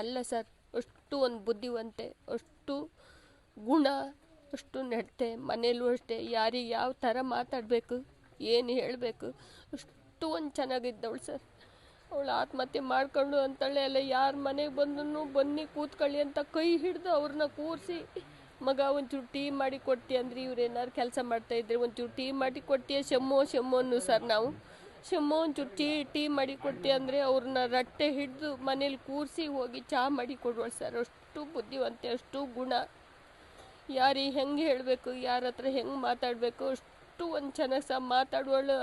ಅಲ್ಲ ಸರ್. ಅಷ್ಟು ಒಂದು ಬುದ್ಧಿವಂತೆ, ಅಷ್ಟು ಗುಣ, ಅಷ್ಟು ನಡತೆ, ಮನೇಲೂ ಅಷ್ಟೇ. ಯಾರಿಗೆ ಯಾವ ಥರ ಮಾತಾಡಬೇಕು, ಏನು ಹೇಳಬೇಕು, ಅಷ್ಟು ಒಂದು ಚೆನ್ನಾಗಿದ್ದವಳು ಸರ್. ಅವಳು ಆತ್ಮಹತ್ಯೆ ಮಾಡ್ಕೊಂಡು ಅಂತಳೆ ಅಲ್ಲ, ಯಾರ ಮನೆಗೆ ಬಂದನು ಬನ್ನಿ ಕೂತ್ಕೊಳ್ಳಿ ಅಂತ ಕೈ ಹಿಡಿದು ಅವ್ರನ್ನ ಕೂರಿಸಿ, ಮಗ, ಒಂಚೂರು ಟೀ ಮಾಡಿ ಕೊಡ್ತೀಯ ಅಂದ್ರೆ ಇವ್ರು ಏನಾದ್ರು ಕೆಲಸ ಮಾಡ್ತಾ ಇದ್ರೆ ಒಂಚೂರು ಟೀ ಮಾಡಿ ಕೊಡ್ತೀಯ? ಶಮ್ಮೋ ಶಮ್ಮೋ ಸರ್ ನಾವು. ಶಮ್ಮೋ ಒಂಚೂರು ಟೀ ಟೀ ಮಾಡಿ ಕೊಡ್ತೀಯ ಅಂದರೆ ಅವ್ರನ್ನ ರಟ್ಟೆ ಹಿಡಿದು ಮನೇಲಿ ಕೂರಿಸಿ ಹೋಗಿ ಚಹಾ ಮಾಡಿ ಕೊಡುವಳು ಸರ್. ಅಷ್ಟು ಬುದ್ಧಿವಂತೆ, ಅಷ್ಟು ಗುಣ. ಯಾರಿಗೆ ಹೆಂಗೆ ಹೇಳಬೇಕು, ಯಾರ ಹತ್ರ ಹೆಂಗೆ ಮಾತಾಡಬೇಕು, ಅಷ್ಟು ಒಂದು ಚೆನ್ನಾಗಿ ಸಹ ಮಾತಾಡುವಳು.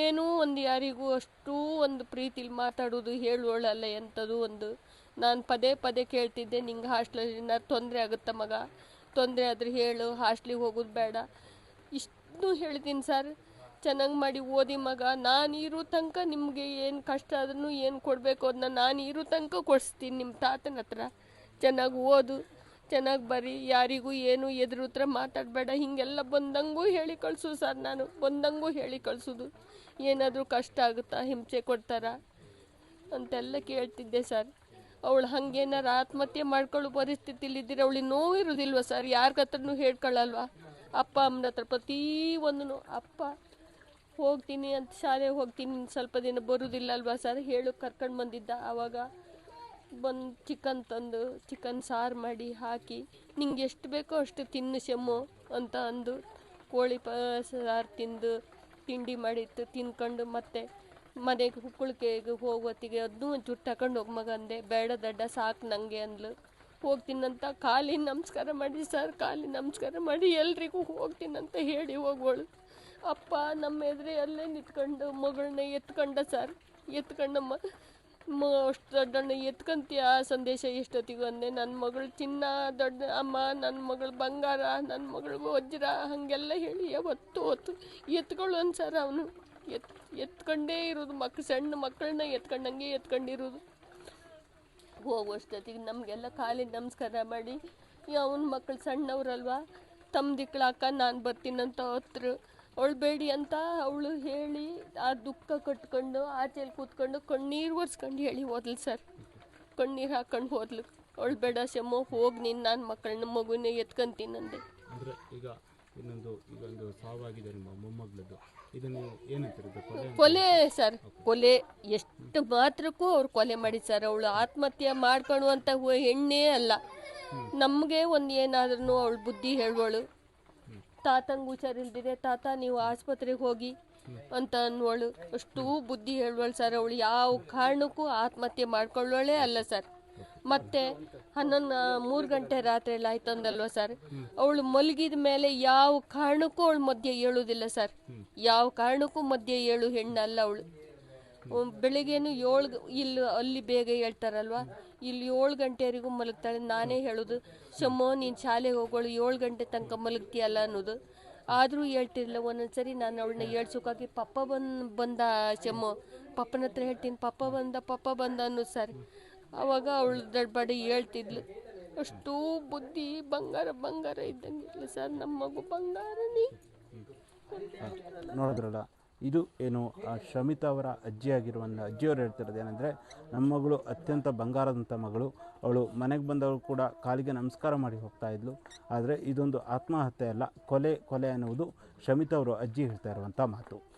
ಏನೂ ಒಂದು ಯಾರಿಗೂ ಅಷ್ಟೂ ಒಂದು ಪ್ರೀತಿಲಿ ಮಾತಾಡೋದು ಹೇಳುವಳಲ್ಲ ಎಂಥದ್ದು ಒಂದು. ನಾನು ಪದೇ ಪದೇ ಕೇಳ್ತಿದ್ದೆ, ನಿಂಗೆ ಹಾಸ್ಟ್ಲಲ್ಲಿ ತೊಂದರೆ ಆಗುತ್ತ ಮಗ? ತೊಂದರೆ ಆದರೆ ಹೇಳು, ಹಾಸ್ಟ್ಲಿಗೆ ಹೋಗೋದು ಬೇಡ. ಇಷ್ಟು ಹೇಳ್ತೀನಿ ಸರ್. ಚೆನ್ನಾಗಿ ಮಾಡಿ ಓದಿ ಮಗ, ನಾನು ಇರೋ ತನಕ ನಿಮಗೆ ಏನು ಕಷ್ಟ ಆದ್ರೂ ಏನು ಕೊಡಬೇಕು ಅದನ್ನ ನಾನು ಇರೋ ತನಕ ಕೊಡಿಸ್ತೀನಿ ನಿಮ್ಮ ತಾತನ ಹತ್ರ. ಚೆನ್ನಾಗಿ ಓದು, ಚೆನ್ನಾಗಿ ಬರೀ, ಯಾರಿಗೂ ಏನು ಎದುರು ಹತ್ರ ಮಾತಾಡಬೇಡ. ಹೀಗೆಲ್ಲ ಬಂದಂಗೂ ಹೇಳಿ ಕಳಿಸು ಸರ್ ನಾನು, ಬಂದಂಗೂ ಹೇಳಿ ಕಳಿಸೋದು. ಏನಾದರೂ ಕಷ್ಟ ಆಗುತ್ತಾ, ಹಿಂಸೆ ಕೊಡ್ತಾರಾ? ಅಂತೆಲ್ಲ ಕೇಳ್ತಿದ್ದೆ ಸರ್. ಅವಳು ಹಂಗೇನಾರು ಆತ್ಮಹತ್ಯೆ ಮಾಡ್ಕೊಳ್ಳೋ ಪರಿಸ್ಥಿತಿಲಿ ಇದ್ದಿರ ಅವಳಿಗೆ ನೋವಿರೋದಿಲ್ವ ಸರ್? ಯಾರ ಹತ್ರನೂ ಹೇಳ್ಕೊಳ್ಳಲ್ವಾ ಅಪ್ಪ ಅಮ್ಮನ ಹತ್ರ ಪ್ರತಿ ಒಂದು ಅಪ್ಪ. ಹೋಗ್ತೀನಿ ಅಂತ ಶಾಲೆಗೆ ಹೋಗ್ತೀನಿ ಸ್ವಲ್ಪ ದಿನ ಬರೋದಿಲ್ಲ ಅಲ್ವಾ ಸರ್ ಹೇಳು, ಕರ್ಕೊಂಡು ಬಂದಿದ್ದ ಆವಾಗ ಬಂದು ಚಿಕನ್ ತಂದು ಚಿಕನ್ ಸಾರು ಮಾಡಿ ಹಾಕಿ, ನಿಂಗೆ ಎಷ್ಟು ಬೇಕೋ ಅಷ್ಟು ತಿನ್ನು ಶಮ್ಮು ಅಂತ ಅಂದು ಕೋಳಿ ಪ, ಸಾರು ತಿಂದು, ತಿಂಡಿ ಮಾಡಿತ್ತು, ತಿನ್ಕೊಂಡು ಮತ್ತೆ ಮನೆಗೆ ಹುಕ್ಕುಳಿಕೆಗೆ ಹೋಗೋತ್ತಿಗೆ ಅದನ್ನೂ ಒಂಚೂರು ತಗೊಂಡು ಹೋಗಿ ಮಗ ಅಂದೆ. ಬೇಡ ದಡ್ಡ, ಸಾಕು ನನಗೆ ಅಂದ್ಲು. ಹೋಗ್ತೀನಂತ ಕಾಲಿ ನಮಸ್ಕಾರ ಮಾಡಿ ಸರ್ ಕಾಲಿ ನಮಸ್ಕಾರ ಮಾಡಿ ಎಲ್ರಿಗೂ ಹೋಗ್ತೀನಂತ ಹೇಳಿ ಹೋಗೋಳು ಅಪ್ಪ ನಮ್ಮ ಎದುರೇ ಅಲ್ಲೇ ನಿಂತ್ಕೊಂಡು ಮಗಳನ್ನ ಎತ್ಕೊಂಡ ಸರ್. ಎತ್ಕೊಂಡಮ್ಮ. ಮ, ಅಷ್ಟು ದೊಡ್ಡಣ್ಣ ಎತ್ಕೊಂತೀಯ ಸಂದೇಶ ಎಷ್ಟೊತ್ತಿಗೂ ಅಂದೆ. ನನ್ನ ಮಗಳು ಚಿನ್ನ, ದೊಡ್ಡ ಅಮ್ಮ ನನ್ನ ಮಗಳು ಬಂಗಾರ ನನ್ನ ಮಗಳು ವಜ್ರ, ಹಾಗೆಲ್ಲ ಹೇಳಿ ಯಾವತ್ತು ಹೊತ್ತು ಎತ್ಕೊಳ್ಳು ಸರ್ ಅವನು. ಎತ್, ಎತ್ಕೊಂಡೇ ಇರೋದು ಮಕ್ಳು ಸಣ್ಣ ಮಕ್ಕಳನ್ನ ಎತ್ಕೊಂಡಂಗೆ ಎತ್ಕೊಂಡಿರೋದು. ಹೋಗುವಷ್ಟೊತ್ತಿಗೆ ನಮಗೆಲ್ಲ ಕಾಲಿಗೆ ನಮಸ್ಕಾರ ಮಾಡಿ ಅವನ ಮಕ್ಕಳು ಸಣ್ಣವ್ರಲ್ವಾ? ತಮ್ಮ ದಿಕ್ಳಾಕ ನಾನು ಬರ್ತೀನಂತ ಹತ್ರ. ಅವಳು ಬೇಡಿ ಅಂತ ಅವಳು ಹೇಳಿ ಆ ದುಃಖ ಕಟ್ಕೊಂಡು ಆಚೆಯಲ್ಲಿ ಕೂತ್ಕೊಂಡು ಕಣ್ಣೀರು ಒರೆಸ್ಕೊಂಡು ಹೇಳಿ ಹೋದ್ಲು ಸರ್. ಕಣ್ಣೀರು ಹಾಕೊಂಡು ಹೋದ್ಲು. ಅವಳು ಬೇಡ ಶಮ್ಮ ಹೋಗಿ ನೀನು ನಾನು ಮಕ್ಕಳನ್ನ ಮಗುನ ಎತ್ಕೊಂತೀನಂದೆ ಅಂದರೆ ಈಗ ಇನ್ನೊಂದು ಇದೊಂದು ಸಾವಾಗಿದೆ ನಿಮ್ಮ ಮೊಮ್ಮಗಳದ್ದು. ಇದನ್ನು ಏನಂತಾರೆ? ಕೊಲೆ ಸರ್. ಕೊಲೆ ಎಷ್ಟು ಮಾತ್ರಕ್ಕೂ ಅವ್ರು ಕೊಲೆ ಮಾಡಿ ಸರ್. ಅವಳು ಆತ್ಮಹತ್ಯೆ ಮಾಡ್ಕೊಳ್ಳುವಂಥ ಹೆಣ್ಣೇ ಅಲ್ಲ. ನಮಗೆ ಒಂದು ಏನಾದ್ರೂ ಅವಳು ಬುದ್ಧಿ ಹೇಳುವಳು. ತಾತಂಗೆ ಹುಷಾರಿಲ್ದಿದೆ ತಾತ, ನೀವು ಆಸ್ಪತ್ರೆಗೆ ಹೋಗಿ ಅಂತ ಅನ್ನೋಳು ಅಷ್ಟು ಬುದ್ಧಿ ಹೇಳುವಳು ಸರ್ ಅವಳು. ಯಾವ ಕಾರಣಕ್ಕೂ ಆತ್ಮಹತ್ಯೆ ಮಾಡ್ಕೊಳ್ಳೋಳೆ ಅಲ್ಲ ಸರ್. ಮತ್ತೆ ಹನ್ನೊಂದು, ಮೂರು ಗಂಟೆ ರಾತ್ರಿ ಎಲ್ಲ ಆಯ್ತು ಅಂದಲ್ವ ಸರ್? ಅವಳು ಮಲಗಿದ ಮೇಲೆ ಯಾವ ಕಾರಣಕ್ಕೂ ಅವಳು ಮಧ್ಯೆ ಏಳುವುದಿಲ್ಲ ಸರ್. ಯಾವ ಕಾರಣಕ್ಕೂ ಮಧ್ಯೆ ಏಳು ಹೆಣ್ಣಲ್ಲ ಅವಳು. ಬೆಳಿಗ್ಗೆನು ಏಳು ಇಲ್ಲಿ, ಅಲ್ಲಿ ಬೇಗ ಹೇಳ್ತಾರಲ್ವಾ? ಇಲ್ಲಿ ಏಳು ಗಂಟೆವರೆಗೂ ಮಲಗ್ತಾಳೆ. ನಾನೇ ಹೇಳೋದು, ಶಮ್ಮೋ, ನೀನು ಶಾಲೆಗೆ ಹೋಗೋಳು, ಏಳು ಗಂಟೆ ತನಕ ಮಲಗ್ತೀಯಲ್ಲ ಅನ್ನೋದು. ಆದರೂ ಹೇಳ್ತಿರ್ಲಿಲ್ಲ. ಒಂದೊಂದ್ಸರಿ ನಾನು ಅವಳನ್ನ ಹೇಳ್ಸೋಕಾಗಿ, ಪಪ್ಪ ಬಂದು, ಬಂದ, ಶಮ್ಮೋ. ಪಪ್ಪನ ಹತ್ರ ಹೇಳ್ತೀನಿ, ಪಪ್ಪ ಬಂದ ಪಪ್ಪ ಬಂದ ಅನ್ನೋ ಸರ್. ಆವಾಗ ಅವಳು ದಡ್ಬಡಿ ಹೇಳ್ತಿದ್ಲು. ಅಷ್ಟು ಬುದ್ಧಿ, ಬಂಗಾರ ಬಂಗಾರ ಇದ್ದಂಗಿಲ್ಲ ಸರ್. ನಮ್ಮ ಮಗು ಬಂಗಾರನೇ. ನೋಡಿದ್ರಲ್ಲ ಇದು ಏನು, ಆ, ಶಮಿತ ಅವರ ಅಜ್ಜಿಯಾಗಿರುವ ಅಜ್ಜಿಯವರು ಹೇಳ್ತಿರೋದು ಏನಂದರೆ, ನಮ್ಮ ಮಗಳು ಅತ್ಯಂತ ಬಂಗಾರದಂಥ ಮಗಳು. ಅವಳು ಮನೆಗೆ ಬಂದವರು ಕೂಡ ಕಾಲಿಗೆ ನಮಸ್ಕಾರ ಮಾಡಿ ಹೋಗ್ತಾ ಇದ್ಲು. ಆದರೆ ಇದೊಂದು ಆತ್ಮಹತ್ಯೆ ಅಲ್ಲ, ಕೊಲೆ ಕೊಲೆ ಅನ್ನುವುದು ಶಮಿತಾ ಅವರು ಅಜ್ಜಿ ಹೇಳ್ತಾ ಇರುವಂಥ ಮಾತು.